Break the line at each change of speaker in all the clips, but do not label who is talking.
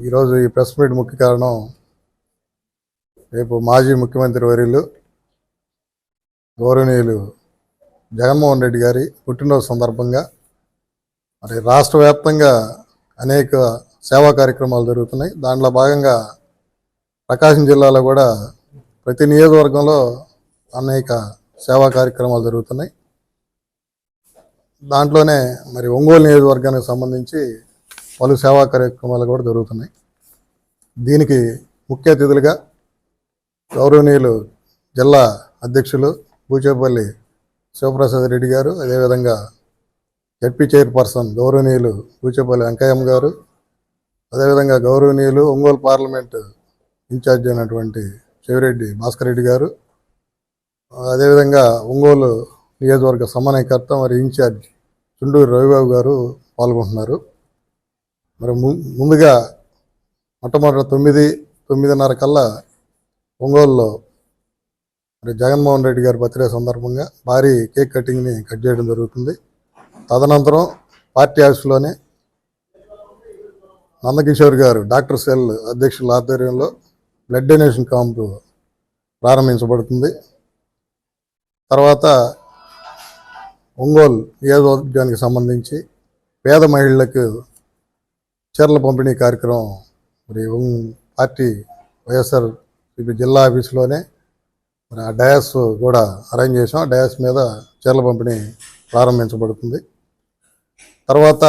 ఈరోజు ఈ press meet ముఖ్య కారణం రేపు మాజీ ముఖ్యమంత్రి వర్యులు గౌరవనీయులు జగన్మోహన్ రెడ్డి గారి పుట్టినరోజు సందర్భంగా మరి రాష్ట్ర వ్యాప్తంగా అనేక సేవా కార్యక్రమాలు జరుగుతున్నాయి. దాంట్లో భాగంగా ప్రకాశం జిల్లాలో కూడా ప్రతి నియోజకవర్గంలో అనేక సేవా కార్యక్రమాలు జరుగుతున్నాయి. దాంట్లోనే మరి ఒంగోలు నియోజకవర్గానికి సంబంధించి పలు సేవా కార్యక్రమాలు కూడా జరుగుతున్నాయి. దీనికి ముఖ్య అతిథులుగా గౌరవనీయులు జిల్లా అధ్యక్షులు బూచేపల్లి శివప్రసాద్ రెడ్డి గారు అదేవిధంగా జడ్పీ చైర్పర్సన్ గౌరవనీయులు బూచేపల్లి వెంకయ్యమ్మ గారు అదేవిధంగా గౌరవనీయులు ఒంగోలు పార్లమెంట్ ఇన్ఛార్జ్ అయినటువంటి చెవిరెడ్డి భాస్కర్ రెడ్డి గారు అదేవిధంగా ఒంగోలు నియోజకవర్గ సమన్వయకర్త మరి ఇన్ఛార్జ్ చుండూరు రవిబాబు గారు పాల్గొంటున్నారు. మరి ము- ముందుగా మొట్టమొదటి తొమ్మిది తొమ్మిదిన్నర కల్లా ఒంగోలులో మరి జగన్మోహన్ రెడ్డి గారి బర్త్డే సందర్భంగా భారీ కేక్ కటింగ్ని కట్ చేయడం జరుగుతుంది. తదనంతరం పార్టీ ఆఫీస్లోనే నందకిషోర్ గారు డాక్టర్ సెల్ అధ్యక్షుల ఆధ్వర్యంలో బ్లడ్ డొనేషన్ క్యాంపు ప్రారంభించబడుతుంది. తర్వాత ఒంగోలు నియోజకవర్గానికి సంబంధించి పేద మహిళలకు చీరల పంపిణీ కార్యక్రమం మరి పార్టీ వైఎస్ఆర్ జిల్లా ఆఫీసులోనే మరి ఆ డయాస్ కూడా అరేంజ్ చేసాం. డయాస్ మీద చీరల పంపిణీ ప్రారంభించబడుతుంది. తర్వాత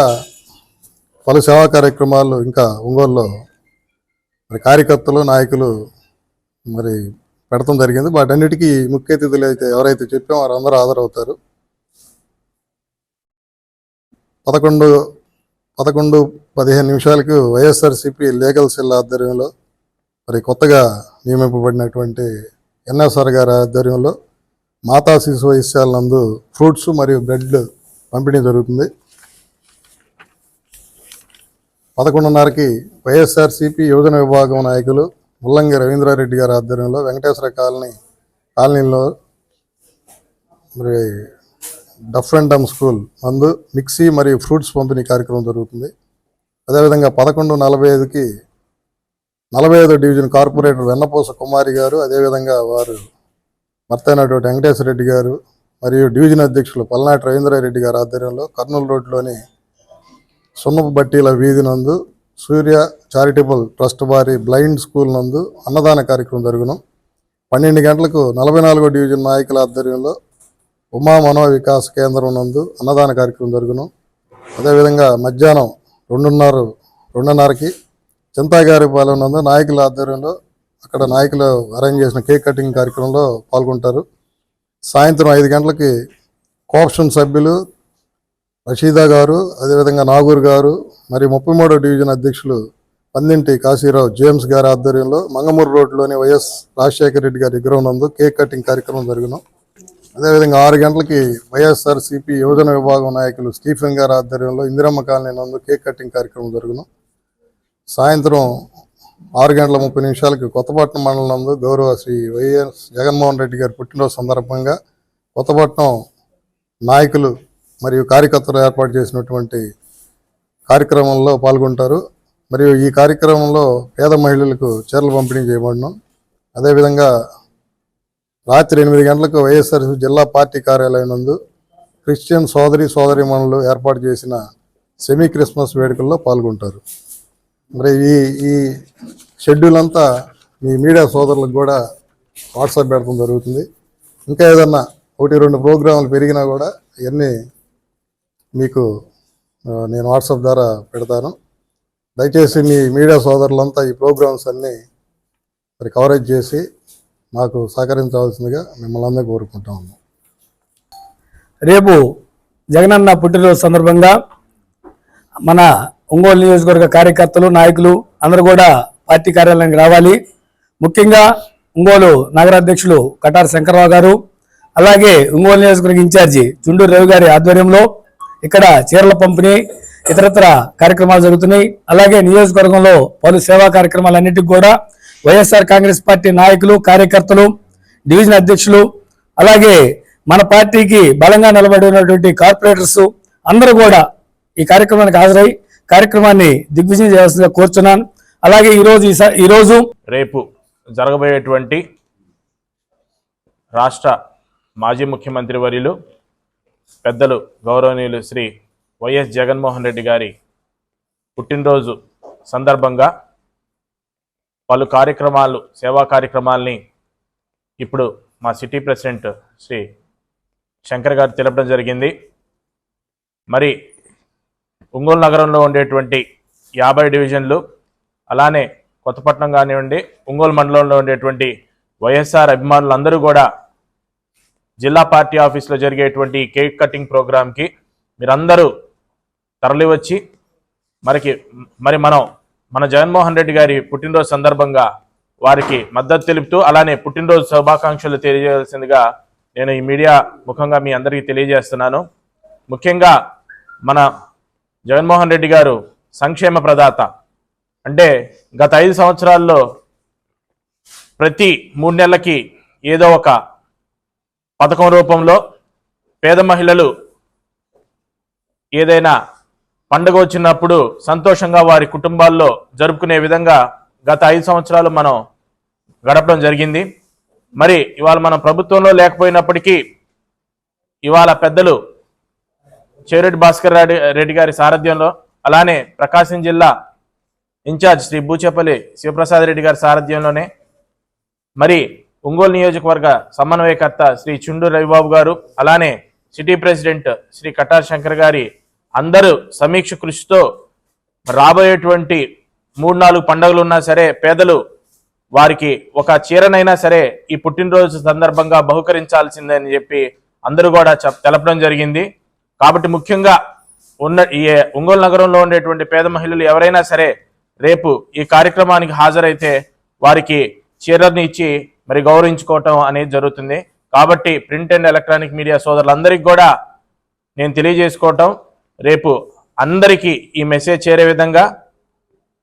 పలు సేవా కార్యక్రమాలు ఇంకా ఒంగోలులో మరి కార్యకర్తలు నాయకులు మరి పెడతాం జరిగింది. వాటన్నిటికీ ముఖ్య అతిథులు అయితే ఎవరైతే చెప్పామో వారందరూ హాజరవుతారు. పదకొండు పదకొండు పదిహేను నిమిషాలకు వైఎస్ఆర్సిపి లీగల్ సెల్ ఆధ్వర్యంలో మరి కొత్తగా నియమింపబడినటువంటి ఎన్ఎస్ఆర్ గారి ఆధ్వర్యంలో మాతా శిశు వైద్యశాల నందు ఫ్రూట్స్ మరియు బ్రెడ్ పంపిణీ జరుగుతుంది. పదకొండున్నరకి వైఎస్ఆర్సీపీ యువజన విభాగం నాయకులు ముల్లంగి రవీంద్రారెడ్డి గారి ఆధ్వర్యంలో వెంకటేశ్వర కాలనీ కాలనీలో మరి డఫ్ అండ్ డమ్ స్కూల్ నందు మిక్సీ మరియు ఫ్రూట్స్ పంపిణీ కార్యక్రమం జరుగుతుంది. అదేవిధంగా పదకొండు నలభై ఐదుకి నలభై ఐదో డివిజన్ కార్పొరేటర్ వెన్నపూస కుమారి గారు అదేవిధంగా వారు మర్తైనటువంటి అయినటువంటి వెంకటేశ్వర రెడ్డి గారు మరియు డివిజన్ అధ్యక్షులు పల్నాటి రవీంద్రారెడ్డి గారి ఆధ్వర్యంలో కర్నూలు రోడ్లోని సున్నపు బట్టీల వీధి నందు సూర్య చారిటబుల్ ట్రస్ట్ వారి బ్లైండ్ స్కూల్ నందు అన్నదాన కార్యక్రమం జరుగును. పన్నెండు గంటలకు నలభై నాలుగో డివిజన్ నాయకుల ఆధ్వర్యంలో ఉమా మనో వికాస్ కేంద్రం నందు అన్నదాన కార్యక్రమం జరుగును. అదేవిధంగా మధ్యాహ్నం రెండున్నర రెండున్నరకి చింతాగారిపాలెం నందు నాయకుల ఆధ్వర్యంలో అక్కడ నాయకులు అరేంజ్ చేసిన కేక్ కటింగ్ కార్యక్రమంలో పాల్గొంటారు. సాయంత్రం ఐదు గంటలకి కోఆప్షన్ సభ్యులు రషీదా గారు అదేవిధంగా నాగూర్ గారు మరి ముప్పై మూడో డివిజన్ అధ్యక్షులు పందింటి కాశీరావు జేమ్స్ గారి ఆధ్వర్యంలో మంగమూరు రోడ్లోని వైఎస్ రాజశేఖర రెడ్డి గారి విగ్రహం నందు కేక్ కటింగ్ కార్యక్రమం జరుగును. అదేవిధంగా ఆరు గంటలకి వైఎస్ఆర్ సిపి యువజన విభాగం నాయకులు స్టీఫెన్ గారి ఆధ్వర్యంలో ఇందిరమ్మ కాలనీ నందు కేక్ కటింగ్ కార్యక్రమం జరుగును. సాయంత్రం ఆరు గంటల ముప్పై నిమిషాలకి కొత్తపట్నం మండలం నందు గౌరవ శ్రీ వైఎస్ జగన్మోహన్ రెడ్డి గారి పుట్టినరోజు సందర్భంగా కొత్తపట్నం నాయకులు మరియు కార్యకర్తలు ఏర్పాటు చేసినటువంటి కార్యక్రమంలో పాల్గొంటారు. మరియు ఈ కార్యక్రమంలో పేద మహిళలకు చీరలు పంపిణీ చేయబడను. అదేవిధంగా రాత్రి ఎనిమిది గంటలకు వైఎస్ఆర్ జిల్లా పార్టీ కార్యాలయం నందు క్రిస్టియన్ సోదరి సోదరిమణులు ఏర్పాటు చేసిన సెమీ క్రిస్మస్ వేడుకల్లో పాల్గొంటారు. మరి ఈ ఈ షెడ్యూల్ అంతా మీ మీడియా సోదరులకు కూడా వాట్సాప్ పెడతాం జరుగుతుంది. ఇంకా ఏదన్నా ఒకటి రెండు ప్రోగ్రాములు పెరిగినా కూడా ఇవన్నీ మీకు నేను వాట్సాప్ ద్వారా పెడతాను. దయచేసి మీ మీడియా సోదరులంతా ఈ ప్రోగ్రామ్స్ అన్నీ మరి కవరేజ్ చేసి మాకు సహకరించవలసిందిగా మిమ్మల్ని అందరూ కోరుకుంటా ఉన్నాం.
రేపు జగనన్న పుట్టినరోజు సందర్భంగా మన ఒంగోలు నియోజకవర్గ కార్యకర్తలు నాయకులు అందరూ కూడా పార్టీ కార్యాలయానికి రావాలి. ముఖ్యంగా ఒంగోలు నగరాధ్యక్షులు కటార్ శంకర్రావు గారు అలాగే ఒంగోలు నియోజకవర్గ ఇన్ఛార్జి చుండూరు రవి గారి ఆధ్వర్యంలో ఇక్కడ చీరల పంపిణీ ఇతరత్ర కార్యక్రమాలు జరుగుతున్నాయి. అలాగే నియోజకవర్గంలో పలు సేవా కార్యక్రమాలన్నిటికీ కూడా వైఎస్ఆర్ కాంగ్రెస్ పార్టీ నాయకులు కార్యకర్తలు డివిజన్ అధ్యక్షులు అలాగే మన పార్టీకి బలంగా నిలబడి ఉన్నటువంటి కార్పొరేటర్స్ అందరూ కూడా ఈ కార్యక్రమానికి హాజరై కార్యక్రమాన్ని దిగ్విజయం చేయాల్సిందిగా కోరుచున్నాను అలాగే ఈరోజు ఈ ఈరోజు
రేపు జరగబోయేటువంటి రాష్ట్ర మాజీ ముఖ్యమంత్రి వర్యులు పెద్దలు గౌరవనీయులు శ్రీ వైఎస్ జగన్మోహన్ రెడ్డి గారి పుట్టినరోజు సందర్భంగా పలు కార్యక్రమాలు సేవా కార్యక్రమాల్ని ఇప్పుడు మా సిటీ ప్రెసిడెంట్ శ్రీ శంకర్ గారు తెలపడం జరిగింది. మరి ఒంగోలు నగరంలో ఉండేటువంటి యాభై డివిజన్లు అలానే కొత్తపట్నం కానివ్వండి ఒంగోలు మండలంలో ఉండేటువంటి వైఎస్ఆర్ అభిమానులందరూ కూడా జిల్లా పార్టీ ఆఫీస్లో జరిగేటువంటి కేక్ కటింగ్ ప్రోగ్రాంకి మీరందరూ తరలివచ్చి మరికి మరి మనం మన జగన్మోహన్ రెడ్డి గారి పుట్టినరోజు సందర్భంగా వారికి మద్దతు తెలుపుతూ అలానే పుట్టినరోజు శుభాకాంక్షలు తెలియజేయాల్సిందిగా నేను ఈ మీడియా ముఖంగా మీ అందరికీ తెలియజేస్తున్నాను. ముఖ్యంగా మన జగన్మోహన్ రెడ్డి గారు సంక్షేమ ప్రదాత. అంటే గత ఐదు సంవత్సరాల్లో ప్రతి మూడు నెలలకి ఏదో ఒక పథకం రూపంలో పేద మహిళలు ఏదైనా పండుగ వచ్చినప్పుడు సంతోషంగా వారి కుటుంబాల్లో జరుపుకునే విధంగా గత ఐదు సంవత్సరాలు మనం గడపడం జరిగింది. మరి ఇవాళ మనం ప్రభుత్వంలో లేకపోయినప్పటికీ ఇవాళ పెద్దలు చేరెడ్డి భాస్కర్ రెడ్డి రెడ్డి గారి సారథ్యంలో అలానే ప్రకాశం జిల్లా ఇన్ఛార్జ్ శ్రీ బూచేపల్లి శివప్రసాద్ రెడ్డి గారి సారథ్యంలోనే మరి ఒంగోలు నియోజకవర్గ సమన్వయకర్త శ్రీ చుండు రవిబాబు గారు అలానే సిటీ ప్రెసిడెంట్ శ్రీ కటార్ శంకర్ గారి అందరూ సమీక్ష కృషితో రాబోయేటువంటి మూడు నాలుగు పండుగలు ఉన్నా సరే పేదలు వారికి ఒక చీరనైనా సరే ఈ పుట్టినరోజు సందర్భంగా బహుకరించాల్సిందని చెప్పి అందరూ కూడా తెలపడం జరిగింది. కాబట్టి ముఖ్యంగా ఉన్న ఈ ఒంగోలు నగరంలో ఉండేటువంటి పేద మహిళలు ఎవరైనా సరే రేపు ఈ కార్యక్రమానికి హాజరైతే వారికి చీరని ఇచ్చి మరి గౌరవించుకోవటం అనేది జరుగుతుంది. కాబట్టి ప్రింట్ అండ్ ఎలక్ట్రానిక్ మీడియా సోదరులందరికీ కూడా నేను తెలియజేసుకోవటం. రేపు అందరికీ ఈ మెసేజ్ చేరే విధంగా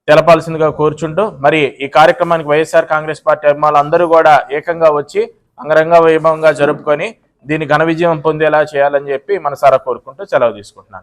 తెలపాల్సిందిగా కోరుచుంటూ మరి ఈ కార్యక్రమానికి వైఎస్ఆర్ కాంగ్రెస్ పార్టీ అభిమానులు అందరూ కూడా ఏకంగా వచ్చి అంగరంగ వైభవంగా జరుపుకొని దీన్ని ఘన విజయం పొందేలా చేయాలని చెప్పి మనసారా కోరుకుంటూ సెలవు తీసుకుంటున్నాను.